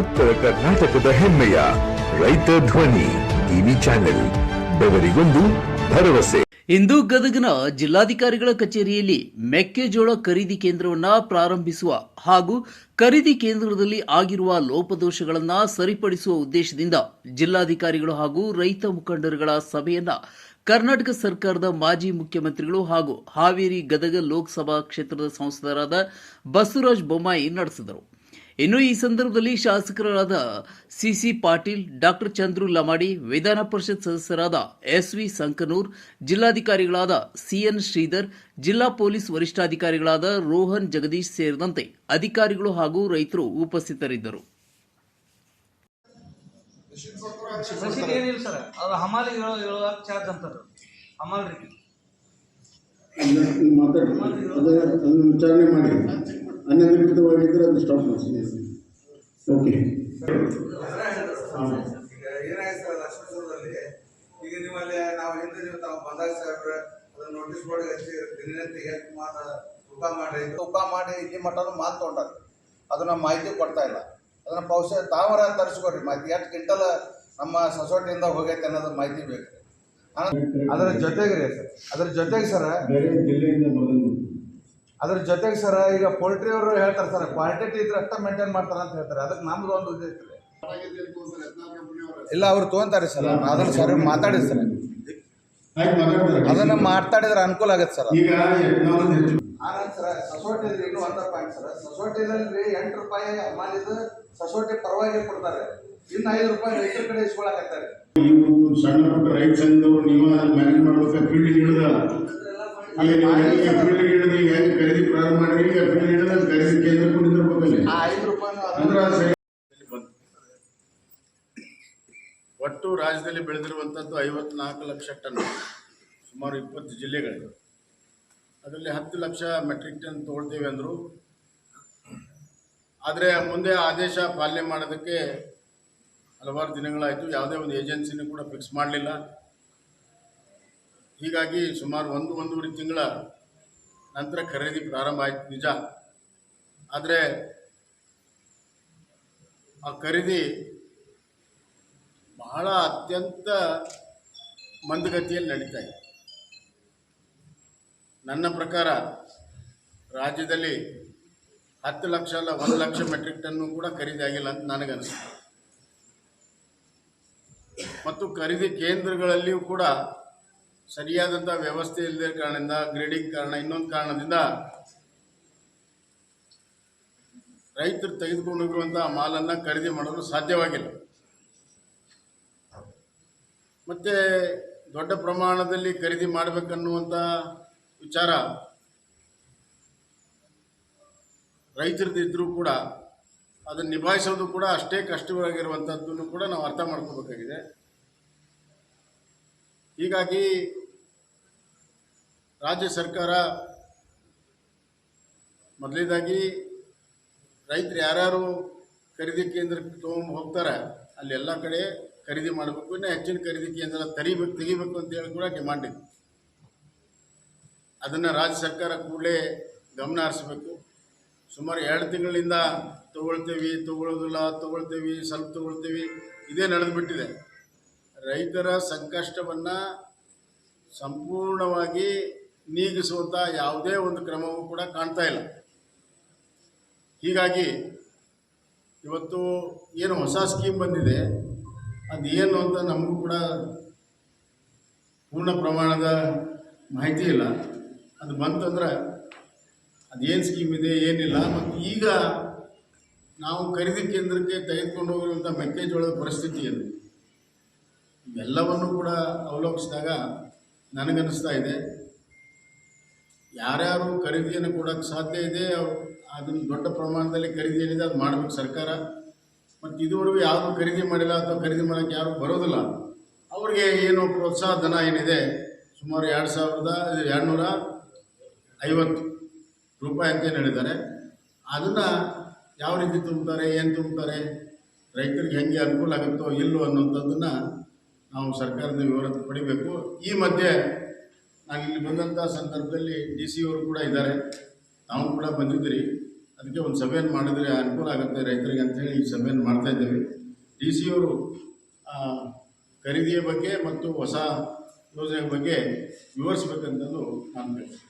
ಉತ್ತರ ಕರ್ನಾಟಕದ ಹೆಮ್ಮೆಯ ರೈತ ಧ್ವನಿ ಟಿವಿ ಚಾನೆಲ್, ಬೆವರಿಗೊಂದು ಭರವಸೆ. ಇಂದು ಗದಗನ ಜಿಲ್ಲಾಧಿಕಾರಿಗಳ ಕಚೇರಿಯಲ್ಲಿ ಮೆಕ್ಕೆಜೋಳ ಖರೀದಿ ಕೇಂದ್ರವನ್ನ ಪ್ರಾರಂಭಿಸುವ ಹಾಗೂ ಖರೀದಿ ಕೇಂದ್ರದಲ್ಲಿ ಆಗಿರುವ ಲೋಪದೋಷಗಳನ್ನು ಸರಿಪಡಿಸುವ ಉದ್ದೇಶದಿಂದ ಜಿಲ್ಲಾಧಿಕಾರಿಗಳು ಹಾಗೂ ರೈತ ಮುಖಂಡರುಗಳ ಸಭೆಯನ್ನ ಕರ್ನಾಟಕ ಸರ್ಕಾರದ ಮಾಜಿ ಮುಖ್ಯಮಂತ್ರಿಗಳು ಹಾಗೂ ಹಾವೇರಿ ಗದಗ ಲೋಕಸಭಾ ಕ್ಷೇತ್ರದ ಸಂಸದರಾದ ಬಸವರಾಜ ಬೊಮ್ಮಾಯಿ ನಡೆಸಿದರು. ಇನ್ನು ಈ ಸಂದರ್ಭದಲ್ಲಿ ಶಾಸಕರಾದ C C Patil, doctor Chandru Lamadi, Vidhana Parishat ಸದಸ್ಯರಾದ ಎಸ್ ವಿ ಸಂಕನೂರ್, ಜಿಲ್ಲಾಧಿಕಾರಿಗಳಾದ ಸಿಎನ್ ಶ್ರೀಧರ್, ಜಿಲ್ಲಾ ಪೊಲೀಸ್ ವರಿಷ್ಠಾಧಿಕಾರಿಗಳಾದ ರೋಹನ್ ಜಗದೀಶ್ ಸೇರಿದಂತೆ ಅಧಿಕಾರಿಗಳು ಹಾಗೂ ರೈತರು ಉಪಸ್ಥಿತರಿದ್ದರು. ವಿಚಾರಣೆ ಮಾಡಿ. ಅನಧಿಕೃತವಾಗಿದ್ದರೆ ಅದು ಸ್ಟಾಪ್ ಮಾಡಿ ಓಕೆ ಈಗ ನಿಮ್ಮಲ್ಲಿ ನಾವು ಹಿಂದೆ ನೀವು ತಾವು ಬಂದಾಗ ಸಾಹೇಬ್ರೆ ಅದನ್ನ ನೋಟಿಸ್ ಬೋರ್ಡ್ ಹಚ್ಚಿ ದಿನನಿತ್ಯ ಎಷ್ಟು ಮಾತ ತೂಕ ಮಾಡಿ ತೂಕ ಮಾಡಿ ಇಲ್ಲಿ ತೊಗೊಂಡಾರ ಅದನ್ನ ಮಾಹಿತಿ ಕೊಡ್ತಾ ಇಲ್ಲ. ಅದನ್ನ ಪೌಷ ತಾವರ ತರಿಸ್ಕೊಡ್ರಿ. ಮಾಹಿತಿ ಎಷ್ಟು ಕ್ವಿಂಟಲ್ ನಮ್ಮ ಸೊಸೈಟಿಯಿಂದ ಹೋಗೈತೆ ಅನ್ನೋದು ಮಾಹಿತಿ ಬೇಕು. ಅದರ ಜೊತೆಗೆ ರೀ ಸರ್. ಅದ್ರ ಜೊತೆಗೆ ಸರ್ ಬೇರೆ ಜಿಲ್ಲೆಯಿಂದ ಮೊದಲು ಅದ್ರ ಜೊತೆಗೆ ಸರ್ ಈಗ ಪೋಲ್ಟ್ರಿ ಅವರು ಹೇಳ್ತಾರೆ ಸರ್ ಕ್ವಾಲಿಟಿ ಇದ್ರೆ ಅಷ್ಟ ಮೇಂಟೈನ್ ಮಾಡ್ತಾರೆ ಅಂತ ಹೇಳ್ತಾರೆ. ಅದಕ್ಕೆ ನಮ್ದು ಒಂದು ಇದು ಇಲ್ಲ ಅವ್ರು ತೊಗೊಂತಾರೆ ಸರ್. ಅದನ್ನ ಸರ್ ಮಾತಾಡಿ ಸರ್. ಅದನ್ನ ಮಾತಾಡಿದ್ರೆ ಅನುಕೂಲ ಆಗುತ್ತೆ ಸರ್. ಆನಂದ್ ಸರ್ ಸೊಸೈಟಿ ಇನ್ನೂ ಒಂದು ಪಾಯಿಂಟ್ ಸರ್. ಸೊಸೈಟಿನಲ್ಲಿ ಎಂಟು ರೂಪಾಯಿ ಮಾಡಿದ ಸೊಸೈಟಿ ಪರವಾಗಿ ಕೊಡ್ತಾರೆ. ಇನ್ನು ಐದು ರೂಪಾಯಿ ರೈತರ ಕಡೆ ಇಸ್ಕೊಳಕತ್ತಾರೆ ನೀವು ಸಣ್ಣ ಪುಟ್ಟ ರೈತ ಸಂಘದವ್ರು ನೀವು ಅದನ್ನ ಮ್ಯಾನೇಜ್ ಮಾಡ್ಬೇಕು ಫೀಲ್ಡ್ ಇಳಿದ ಫೀಲ್ಡ್ ಇಳಿದ ಈಗ ಹೆಂಗೆ ಖರೀದಿ ಪ್ರಾರಂಭ ಮಾಡಿರಿ? ಈಗ ಫೀಲ್ಡ್ ಇಳಿದ ಖರೀದಿ ಕೇಂದ್ರ ಕೊಟ್ಟಿರ್ಬೇಕಲ್ಲಿ ಆ ಐದು ರೂಪಾಯಿ ಅಂದ್ರೆ ಸರಿ ಒಟ್ಟು ರಾಜ್ಯದಲ್ಲಿ ಬೆಳೆದಿರುವಂಥದ್ದು ಐವತ್ನಾಲ್ಕು ಲಕ್ಷ ಟನ್ ಸುಮಾರು ಇಪ್ಪತ್ತು ಜಿಲ್ಲೆಗಳಿವೆ. ಅದರಲ್ಲಿ ಹತ್ತು ಲಕ್ಷ ಮೆಟ್ರಿಕ್ ಟನ್ ತೊಗೊಳ್ತೇವೆ ಅಂದರು. ಆದರೆ ಮುಂದೆ ಆದೇಶ ಪಾಲನೆ ಮಾಡೋದಕ್ಕೆ ಹಲವಾರು ದಿನಗಳಾಯಿತು. ಯಾವುದೇ ಒಂದು ಏಜೆನ್ಸಿನೂ ಕೂಡ ಫಿಕ್ಸ್ ಮಾಡಲಿಲ್ಲ. ಹೀಗಾಗಿ ಸುಮಾರು ಒಂದು, ಒಂದೂವರೆ ತಿಂಗಳ ನಂತರ ಖರೀದಿ ಪ್ರಾರಂಭ ಆಯಿತು, ನಿಜ. ಆದರೆ ಆ ಖರೀದಿ ಬಹಳ ಅತ್ಯಂತ ಮಂದಗತಿಯಲ್ಲಿ ನಡೀತಾ ಇದೆ. ನನ್ನ ಪ್ರಕಾರ ರಾಜ್ಯದಲ್ಲಿ ಹತ್ತು ಲಕ್ಷ ಅಲ್ಲ, ಒಂದು ಲಕ್ಷ ಮೆಟ್ರಿಕ್ ಟನ್ನು ಕೂಡ ಖರೀದಿ ಆಗಿಲ್ಲ ಅಂತ ನನಗನ್ನಿಸ್ತದೆ ಮತ್ತು ಖರೀದಿ ಕೇಂದ್ರಗಳಲ್ಲಿಯೂ ಕೂಡ ಸರಿಯಾದಂಥ ವ್ಯವಸ್ಥೆ ಇಲ್ಲದ ಕಾರಣದಿಂದ ಗ್ರೇಡಿಂಗ್ ಕಾರಣ, ಇನ್ನೊಂದು ಕಾರಣದಿಂದ ರೈತರು ತೆಗೆದುಕೊಂಡು ಹೋಗಿರುವಂಥ ಮಾಲನ್ನು ಖರೀದಿ ಮಾಡಲು ಸಾಧ್ಯವಾಗಿಲ್ಲ. ಮತ್ತು ದೊಡ್ಡ ಪ್ರಮಾಣದಲ್ಲಿ ಖರೀದಿ ಮಾಡಬೇಕನ್ನುವಂಥ ವಿಚಾರ ರೈತರದಿದ್ದರೂ ಕೂಡ, ಅದನ್ನು ನಿಭಾಯಿಸೋದು ಕೂಡ ಅಷ್ಟೇ ಕಷ್ಟವಾಗಿರುವಂಥದ್ದನ್ನು ಕೂಡ ನಾವು ಅರ್ಥ ಮಾಡ್ಕೋಬೇಕಾಗಿದೆ. ಹೀಗಾಗಿ ರಾಜ್ಯ ಸರ್ಕಾರ ಮೊದಲನೇದಾಗಿ ರೈತರು ಯಾರ್ಯಾರು ಖರೀದಿ ಕೇಂದ್ರಕ್ಕೆ ತೊಗೊಂಡು ಹೋಗ್ತಾರೆ, ಅಲ್ಲಿ ಎಲ್ಲ ಕಡೆ ಖರೀದಿ ಮಾಡಬೇಕು, ಇನ್ನೂ ಹೆಚ್ಚಿನ ಖರೀದಿ ಕೇಂದ್ರ ತೆರಿಬೇಕು, ತೆಗಿಬೇಕು ಅಂತ ಹೇಳಿ ಕೂಡ ಡಿಮಾಂಡ್ ಇದೆ. ಅದನ್ನು ರಾಜ್ಯ ಸರ್ಕಾರ ಕೂಡಲೇ ಗಮನ ಹರಿಸ್ಬೇಕು. ಸುಮಾರು ಎರಡು ತಿಂಗಳಿಂದ ತಗೊಳ್ತೇವೆ, ತಗೊಳ್ಳೋದಿಲ್ಲ, ತಗೊಳ್ತೇವೆ, ಸ್ವಲ್ಪ ತಗೊಳ್ತೀವಿ, ಇದೇ ನಡೆದುಬಿಟ್ಟಿದೆ. ರೈತರ ಸಂಕಷ್ಟವನ್ನು ಸಂಪೂರ್ಣವಾಗಿ ನೀಗಿಸುವಂಥ ಯಾವುದೇ ಒಂದು ಕ್ರಮವೂ ಕೂಡ ಕಾಣ್ತಾ ಇಲ್ಲ. ಹೀಗಾಗಿ ಇವತ್ತು ಏನು ಹೊಸ ಸ್ಕೀಮ್ ಬಂದಿದೆ ಅದು ಏನು ಅಂತ ನಮಗೂ ಕೂಡ ಪೂರ್ಣ ಪ್ರಮಾಣದ ಮಾಹಿತಿ ಇಲ್ಲ. ಅದು ಬಂತಂದ್ರೆ ಅದೇನು ಸ್ಕೀಮ್ ಇದೆ, ಏನಿಲ್ಲ. ಮತ್ತು ಈಗ ನಾವು ಖರೀದಿ ಕೇಂದ್ರಕ್ಕೆ ತೆಗೆದುಕೊಂಡು ಹೋಗಿರುವಂಥ ಮೆಕ್ಕೆಜೋಳದ ಪರಿಸ್ಥಿತಿ ಏನು? ಇವೆಲ್ಲವನ್ನು ಕೂಡ ಅವಲೋಕಿಸಿದಾಗ ನನಗನ್ನಿಸ್ತಾ ಇದೆ. ಯಾರ್ಯಾರು ಖರೀದಿಯನ್ನು ಕೊಡೋಕ್ಕೆ ಸಾಧ್ಯ ಇದೆ ಅದನ್ನು ದೊಡ್ಡ ಪ್ರಮಾಣದಲ್ಲಿ ಖರೀದಿ ಏನಿದೆ ಅದು ಮಾಡಬೇಕು ಸರ್ಕಾರ. ಮತ್ತು ಇದುವರೆಗೂ ಯಾರು ಖರೀದಿ ಮಾಡಿಲ್ಲ ಅಥವಾ ಖರೀದಿ ಮಾಡೋಕ್ಕೆ ಯಾರು ಬರೋದಿಲ್ಲ. ಅವರಿಗೆ ಏನು ಪ್ರೋತ್ಸಾಹ ಧನ ಏನಿದೆ, ಸುಮಾರು ಎರಡು ಸಾವಿರದ ಎರಡು ನೂರ ಐವತ್ತು ರೂಪಾಯಿ ಅಂತ ಹೇಳಿದ್ದಾರೆ. ಅದನ್ನು ಯಾವ ರೀತಿ ತುಂಬ್ತಾರೆ, ಏನು ತುಂಬ್ತಾರೆ, ರೈತರಿಗೆ ಹೆಂಗೆ ಅನುಕೂಲ ಆಗುತ್ತೋ ಇಲ್ಲೋ ಅನ್ನೋಂಥದ್ದನ್ನು ನಾವು ಸರ್ಕಾರದ ವಿವರ ಪಡಿಬೇಕು. ಈ ಮಧ್ಯೆ ನಾನು ಇಲ್ಲಿ ಬಂದಂಥ ಸಂದರ್ಭದಲ್ಲಿ ಡಿ ಸಿ ಅವರು ಕೂಡ ಇದ್ದಾರೆ. ನಾವು ಕೂಡ ಬಂದಿದ್ದೀರಿ. ಅದಕ್ಕೆ ಒಂದು ಸಭೆಯನ್ನು ಮಾಡಿದರೆ ಅನುಕೂಲ ಆಗುತ್ತೆ ರೈತರಿಗೆ ಅಂತೇಳಿ ಈ ಸಭೆಯನ್ನು ಮಾಡ್ತಾ ಇದ್ದೀವಿ. ಡಿ ಸಿ ಅವರು ಖರೀದಿಯ ಬಗ್ಗೆ ಮತ್ತು ಹೊಸ ಯೋಜನೆ ಬಗ್ಗೆ ವಿವರಿಸ್ಬೇಕಂತಂದು ನಾನು ಹೇಳ್ತೀನಿ.